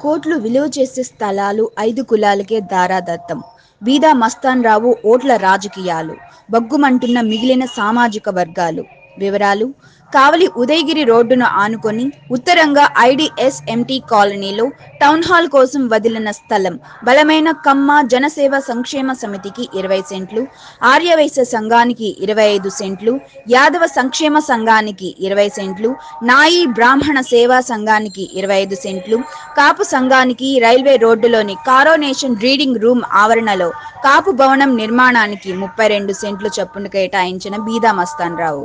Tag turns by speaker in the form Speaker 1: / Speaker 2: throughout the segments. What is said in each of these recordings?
Speaker 1: కోట్లు విలువ చేసే స్థలాలు ఐదు కులాలకే దారాదత్తం. బీదా మస్తాన్ రావు ఓట్ల రాజకీయాలు. బగ్గుమంటున్న మిగిలిన సామాజిక వర్గాలు. వివరాలు కావలి ఉదయగిరి రోడ్డును ఆనుకొని ఉత్తరంగా ఐడిఎస్ ఎంటీ కాలనీలో టౌన్ హాల్ కోసం వదిలిన స్థలం. బలమైన కమ్మ జనసేవ సంక్షేమ సమితికి ఇరవై సెంట్లు ఆర్యవైశ్య సంఘానికి ఇరవై ఐదు సెంట్లు యాదవ సంక్షేమ సంఘానికి ఇరవై సెంట్లు నాయి బ్రాహ్మణ సేవా సంఘానికి ఇరవై ఐదు సెంట్లు కాపు సంఘానికి రైల్వే రోడ్డులోని కారోనేషన్ రీడింగ్ రూమ్ ఆవరణలో కాపు భవనం నిర్మాణానికి ముప్పై రెండు సెంట్లు చొప్పున కేటాయించిన బీదా మస్తాన్ రావు.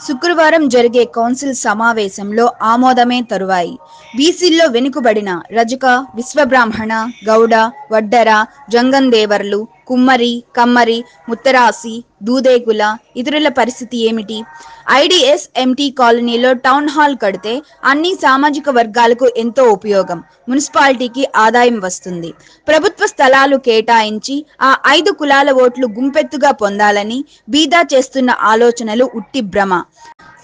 Speaker 1: శుక్రవారం జరిగే కౌన్సిల్ సమావేశంలో ఆమోదమే తరువాయి. బీసీల్లో వెనుకబడిన రజక విశ్వబ్రాహ్మణ గౌడ వడ్డర జంగందేవర్లు కుమ్మరి కమ్మరి ముత్తరాసి దూదేకుల ఇతరుల పరిస్థితి ఏమిటి? ఐడిఎస్ ఎంటీ కాలనీలో టౌన్ హాల్ కడితే అన్ని సామాజిక వర్గాలకు ఎంతో ఉపయోగం. మున్సిపాలిటీకి ఆదాయం వస్తుంది. ప్రభుత్వ స్థలాలు కేటాయించి ఆ ఐదు కులాల ఓట్లు గుంపెత్తుగా పొందాలని బీదా చేస్తున్న ఆలోచనలు ఉట్టి భ్రమ.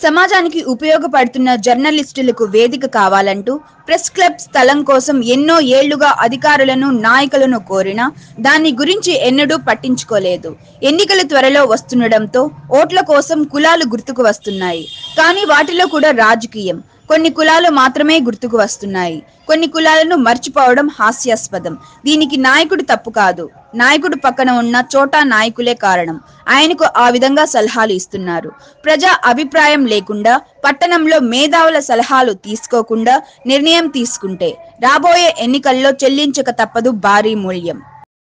Speaker 1: సమాజానికి ఉపయోగపడుతున్న జర్నలిస్టులకు వేదిక కావాలంటూ ప్రెస్ క్లబ్ స్థలం కోసం ఎన్నో ఏళ్ళుగా అధికారులను నాయకులను కోరినా దాని గురించి ఎన్నడూ పట్టించుకోలేదు. ఎన్నికలు త్వరలో వస్తుండడంతో ఓట్ల కోసం కులాలు గుర్తుకు వస్తున్నాయి. కానీ వాటిలో కూడా రాజకీయం. కొన్ని కులాలు మాత్రమే గుర్తుకు వస్తున్నాయి. కొన్ని కులాలను మర్చిపోవడం హాస్యాస్పదం. దీనికి నాయకుడు తప్పు కాదు. నాయకుడు పక్కన ఉన్న చోటా నాయకులే కారణం. ఆయనకు ఆ విధంగా సలహాలు ఇస్తున్నారు. ప్రజా అభిప్రాయం లేకుండా పట్టణంలో మేధావుల సలహాలు తీసుకోకుండా నిర్ణయం తీసుకుంటే రాబోయే ఎన్నికల్లో చెల్లించక తప్పదు భారీ మూల్యం.